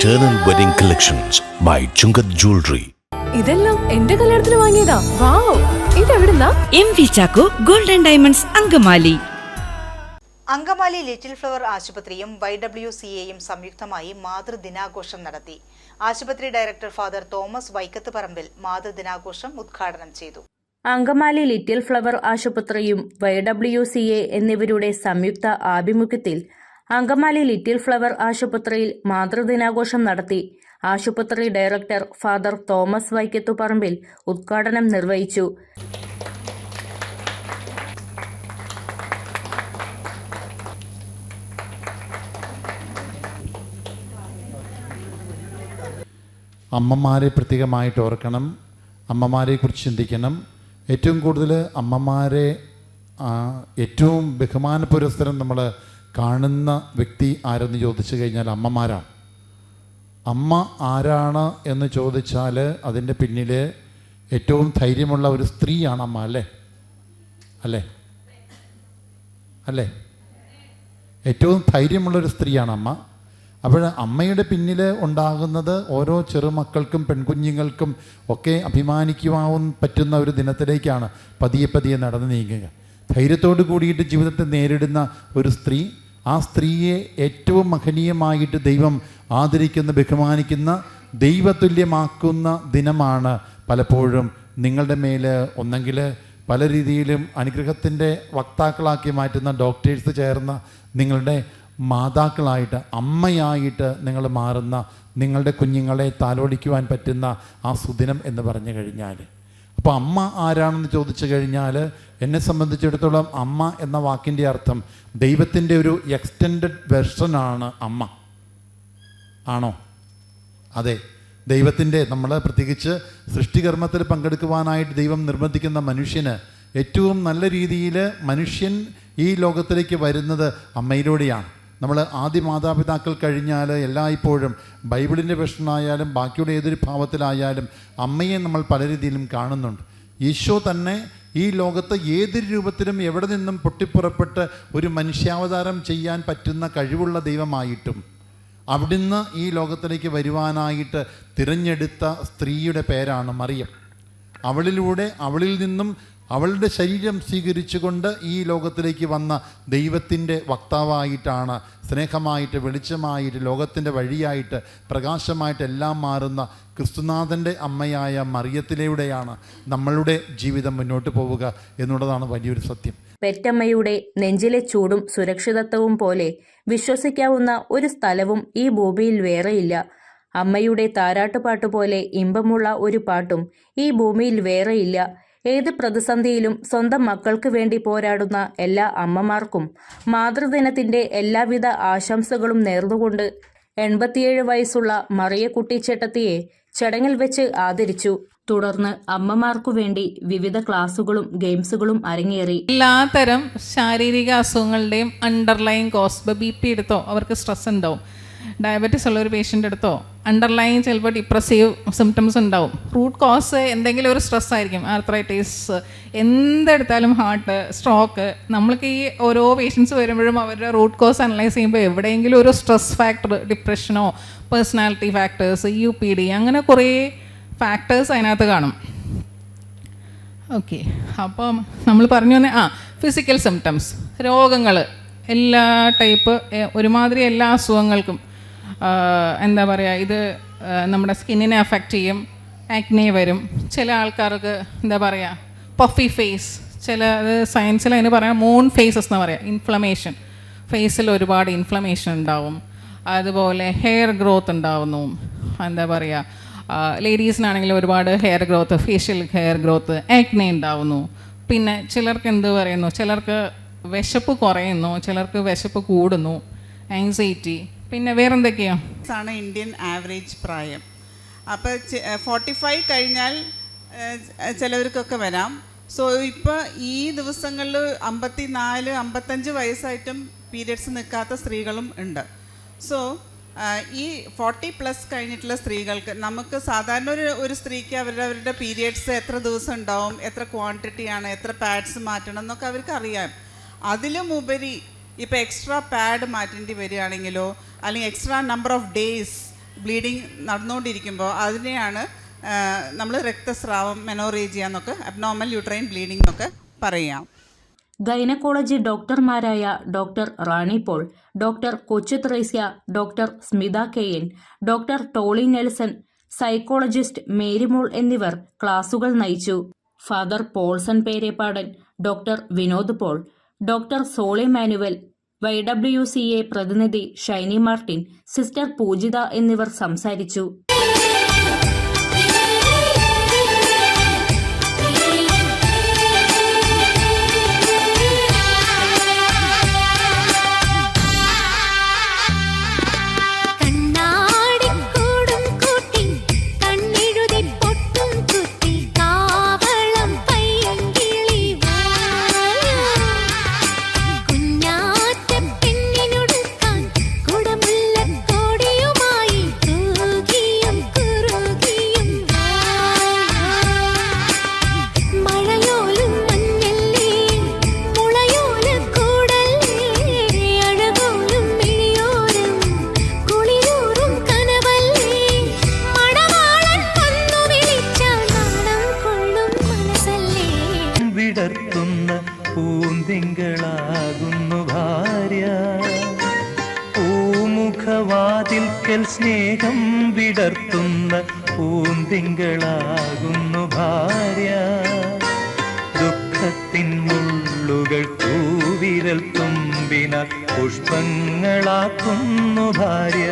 Eternal Wedding Collections by Chungath Jewelry. ഇതെല്ലാം എന്റെ കല്യാണത്തിന് വാങ്ങിയതാ. Wow. ഇതെവിടുന്നാ? M V Chacko golden diamonds Angamaly. Angamaly little flower ആശുപത്രിയും വൈ ഡബ്ല്യു സി എയും സംയുക്തമായി മാതൃദിനാഘോഷം നടത്തി. ആശുപത്രി ഡയറക്ടർ ഫാദർ തോമസ് വൈക്കത്ത് പറമ്പിൽ മാതൃദിനാഘോഷം ഉദ്ഘാടനം ചെയ്തു. അങ്കമാലി ലിറ്റിൽ ഫ്ലവർ ആശുപത്രിയും വൈ ഡബ്ല്യു സി എ എന്നിവരുടെ സംയുക്ത ആഭിമുഖ്യത്തിൽ അങ്കമാലി ലിറ്റിൽ ഫ്ലവർ ആശുപത്രിയിൽ മാതൃദിനാഘോഷം നടത്തി. ആശുപത്രി ഡയറക്ടർ ഫാദർ തോമസ് വൈക്കത്തുപറമ്പിൽ ഉദ്ഘാടനം നിർവഹിച്ചു. അമ്മമാരെ പ്രത്യേകമായിട്ട് ഓർക്കണം. അമ്മമാരെക്കുറിച്ച് ചിന്തിക്കണം. ഏറ്റവും കൂടുതൽ അമ്മമാരെ ഏറ്റവും ബഹുമാന പുരസ്സരം നമ്മൾ കാണുന്ന വ്യക്തി ആരെന്ന് ചോദിച്ചു കഴിഞ്ഞാൽ അമ്മമാരാണ്. അമ്മ ആരാണ് എന്ന് ചോദിച്ചാൽ അതിന്റെ പിന്നിൽ ഏറ്റവും ധൈര്യമുള്ള ഒരു സ്ത്രീയാണ് അമ്മ അല്ലേ? അല്ലേ? അല്ലേ? ഏറ്റവും ധൈര്യമുള്ള ഒരു സ്ത്രീയാണ് അമ്മ. അപ്പോൾ അമ്മയുടെ പിന്നിൽ ഉണ്ടാകുന്നത് ഓരോ ചെറുമക്കൾക്കും പെൺകുഞ്ഞുങ്ങൾക്കും ഒക്കെ അഭിമാനിക്കുവാൻ പറ്റുന്ന ഒരു ദിനത്തിലേക്കാണ് പതിയെ പതിയെ നടന്നു നീങ്ങുക. ധൈര്യത്തോട് കൂടിയിട്ട് ജീവിതത്തെ നേരിടുന്ന ഒരു സ്ത്രീ ആ സ്ത്രീയെ ഏറ്റവും മഹനീയമായിട്ട് ദൈവം ആദരിക്കുന്ന ബഹുമാനിക്കുന്ന ദൈവതുല്യമാക്കുന്ന ദിനമാണ് പലപ്പോഴും നിങ്ങളുടെ മേൽ ഒന്നെങ്കിൽ പല രീതിയിലും അനുഗ്രഹത്തിന്റെ വക്താക്കളാക്കി മാറ്റുന്ന ഡോക്ടേഴ്സ് ചേർന്ന നിങ്ങളുടെ മാതാക്കളായിട്ട് അമ്മയായിട്ട് നിങ്ങൾ മാറുന്ന നിങ്ങളുടെ കുഞ്ഞുങ്ങളെ താലോടിക്കുവാൻ പറ്റുന്ന ആ സുദിനം എന്ന് പറഞ്ഞു കഴിഞ്ഞാൽ അപ്പോൾ അമ്മ ആരാണെന്ന് ചോദിച്ചു കഴിഞ്ഞാൽ എന്നെ സംബന്ധിച്ചിടത്തോളം അമ്മ എന്ന വാക്കിന്റെ അർത്ഥം ദൈവത്തിന്റെ ഒരു എക്സ്റ്റെൻഡ് വെർഷനാണ് അമ്മ. ആണോ? അതെ. ദൈവത്തിന്റെ നമ്മൾ പ്രത്യേകിച്ച് സൃഷ്ടികർമ്മത്തിൽ പങ്കെടുക്കുവാനായിട്ട് ദൈവം നിർബന്ധിക്കുന്ന മനുഷ്യന് ഏറ്റവും നല്ല രീതിയിൽ മനുഷ്യൻ ഈ ലോകത്തിലേക്ക് വരുന്നത് അമ്മയിലൂടെയാണ്. നമ്മൾ ആദ്യ മാതാപിതാക്കൾ കഴിഞ്ഞാൽ എല്ലായ്പ്പോഴും ബൈബിളിന്റെ വെർഷനായാലും ബാക്കിയുള്ള ഏതൊരു ഭാവത്തിലായാലും അമ്മയെ നമ്മൾ പല രീതിയിലും കാണുന്നുണ്ട്. ഈശോ തന്നെ ഈ ലോകത്ത് ഏതൊരു രൂപത്തിലും എവിടെ നിന്നും പൊട്ടിപ്പുറപ്പെട്ട് ഒരു മനുഷ്യാവതാരം ചെയ്യാൻ പറ്റുന്ന കഴിവുള്ള ദൈവമായിട്ടും അവിടുന്ന് ഈ ലോകത്തിലേക്ക് വരുവാനായിട്ട് തിരഞ്ഞെടുത്ത സ്ത്രീയുടെ പേരാണ് മറിയം. അവളിലൂടെ അവളിൽ നിന്നും അവളുടെ ശരീരം സ്വീകരിച്ചുകൊണ്ട് ഈ ലോകത്തിലേക്ക് വന്ന ദൈവത്തിന്റെ വക്താവായിട്ടാണ് സ്നേഹമായിട്ട് വെളിച്ചമായിട്ട് ലോകത്തിന്റെ വഴിയായിട്ട് പ്രകാശമായിട്ട് എല്ലാം മാറുന്ന ക്രിസ്തുനാഥന്റെ അമ്മയായ മറിയത്തിലൂടെയാണ് നമ്മളുടെ ജീവിതം മുന്നോട്ട് പോവുക എന്നുള്ളതാണ് വലിയൊരു സത്യം. പെറ്റമ്മയുടെ നെഞ്ചിലെ ചൂടും സുരക്ഷിതത്വവും പോലെ വിശ്വസിക്കാവുന്ന ഒരു സ്ഥലവും ഈ ഭൂമിയിൽ വേറെയില്ല. അമ്മയുടെ താരാട്ടുപാട്ട് പോലെ ഇമ്പമുള്ള ഒരു പാട്ടും ഈ ഭൂമിയിൽ വേറെയില്ല. ഏത് പ്രതിസന്ധിയിലും സ്വന്തം മക്കൾക്ക് വേണ്ടി പോരാടുന്ന എല്ലാ അമ്മമാർക്കും മാതൃദിനത്തിന്റെ എല്ലാവിധ ആശംസകളും നേർന്നുകൊണ്ട് എൺപത്തിയേഴ് വയസ്സുള്ള മറിയക്കുട്ടി ചേട്ടത്തിയെ ചടങ്ങിൽ വെച്ച് ആദരിച്ചു. തുടർന്ന് അമ്മമാർക്കു വേണ്ടി വിവിധ ക്ലാസുകളും ഗെയിംസുകളും അരങ്ങേറി. എല്ലാത്തരം ശാരീരിക അസുഖങ്ങളുടെയും അണ്ടർലൈൻ കോസ് ബി പി എടുത്തോ അവർക്ക് സ്ട്രെസ് ഉണ്ടാവും. ഡയബറ്റീസ് ഉള്ള ഒരു പേഷ്യന്റ് എടുത്തോ? അണ്ടർലൈൻ ചിലപ്പോൾ ഡിപ്രസീവ് സിംറ്റംസ് ഉണ്ടാവും. റൂട്ട് കോസ് എന്തെങ്കിലും ഒരു സ്ട്രെസ് ആയിരിക്കും. ആർത്രൈറ്റിസ് എന്തെടുത്താലും ഹാർട്ട് സ്ട്രോക്ക് നമ്മൾക്ക് ഈ ഓരോ പേഷ്യൻസ് വരുമ്പോഴും അവരുടെ റൂട്ട് കോസ് അനലൈസ് ചെയ്യുമ്പോൾ എവിടെയെങ്കിലും ഒരു stress factor ഡിപ്രഷനോ personality factors U P D അങ്ങനെ കുറേ ഫാക്ടേഴ്സ് അതിനകത്ത് കാണും. ഓക്കെ അപ്പം നമ്മൾ പറഞ്ഞു തന്നെ ആ ഫിസിക്കൽ സിംറ്റംസ് രോഗങ്ങൾ എല്ലാ ടൈപ്പ് ഒരുമാതിരി എല്ലാ അസുഖങ്ങൾക്കും എന്താ പറയുക ഇത് നമ്മുടെ സ്കിന്നിനെ അഫക്റ്റ് ചെയ്യും ആക്നെ വരും. ചില ആൾക്കാർക്ക് എന്താ പറയുക പഫി ഫേസ് ചില സയൻസിൽ അതിന് പറയാം മൂൺ ഫേസസ് എന്ന് പറയാം ഇൻഫ്ലമേഷൻ ഫേസിൽ ഒരുപാട് ഇൻഫ്ലമേഷൻ ഉണ്ടാവും. അതുപോലെ ഹെയർ ഗ്രോത്ത് ഉണ്ടാവുന്നു. എന്താ പറയുക ലേഡീസിനാണെങ്കിൽ ഒരുപാട് hair growth facial hair growth acne ഉണ്ടാവുന്നു. പിന്നെ ചിലർക്ക് എന്ത് പറയുന്നു ചിലർക്ക് വിശപ്പ് കുറയുന്നു ചിലർക്ക് വിശപ്പ് കൂടുന്നു ആങ്സൈറ്റി പിന്നെ വേറെന്തൊക്കെയോ? ആണ് ഇന്ത്യൻ ആവറേജ് പ്രായം. അപ്പോൾ ഫോർട്ടി ഫൈവ് കഴിഞ്ഞാൽ ചിലവർക്കൊക്കെ വരാം. സോ ഇപ്പോൾ ഈ ദിവസങ്ങളിൽ അമ്പത്തി നാല് അമ്പത്തഞ്ച് വയസ്സായിട്ടും പീരിയഡ്സ് നിൽക്കാത്ത സ്ത്രീകളും ഉണ്ട്. സോ ഈ ഫോർട്ടി പ്ലസ് കഴിഞ്ഞിട്ടുള്ള സ്ത്രീകൾക്ക് നമുക്ക് സാധാരണ ഒരു ഒരു സ്ത്രീക്ക് അവരുടെ പീരിയഡ്സ് എത്ര ദിവസം ഉണ്ടാവും എത്ര ക്വാണ്ടിറ്റിയാണ് എത്ര പാഡ്സ് മാറ്റണം എന്നൊക്കെ അവർക്ക് അറിയാം. അതിലും ഉപരി ഇപ്പോൾ എക്സ്ട്രാ പാഡ് മാറ്റേണ്ടി വരികയാണെങ്കിലോ അല്ലെങ്കിൽ extra number of days bleeding നടന്നുകൊണ്ടിരിക്കുമ്പോൾ അതിനെയാണ് നമ്മൾ രക്തസ്രാവം മെനോറേജിയ എന്നൊക്കെ അബ്നോർമൽ യൂട്രൈൻ ബ്ലീഡിംഗ് എന്നൊക്കെ പറയാം. Gynaecology ഡോക്ടർമാരായ doctor Rani Paul doctor Kochu Thresia doctor Smitha K N doctor Tolly Nelson psychologist Marymol എന്നിവർ ക്ലാസുകൾ നയിച്ചു. Father Paulson Perepadan doctor Vinod Paul doctor Soly Manuel Y W C A പ്രതിനിധി Shiny Martin sister പൂജിത എന്നിവർ സംസാരിച്ചു. സ്നേഹം വിടർത്തുന്ന പൂന്തിങ്കളാകുന്നു ഭാര്യ. ദുഃഖത്തിൻ മുള്ളുകൾ തൂവിരൽ തുമ്പിനാൽ പുഷ്പങ്ങളാക്കുന്നു ഭാര്യ.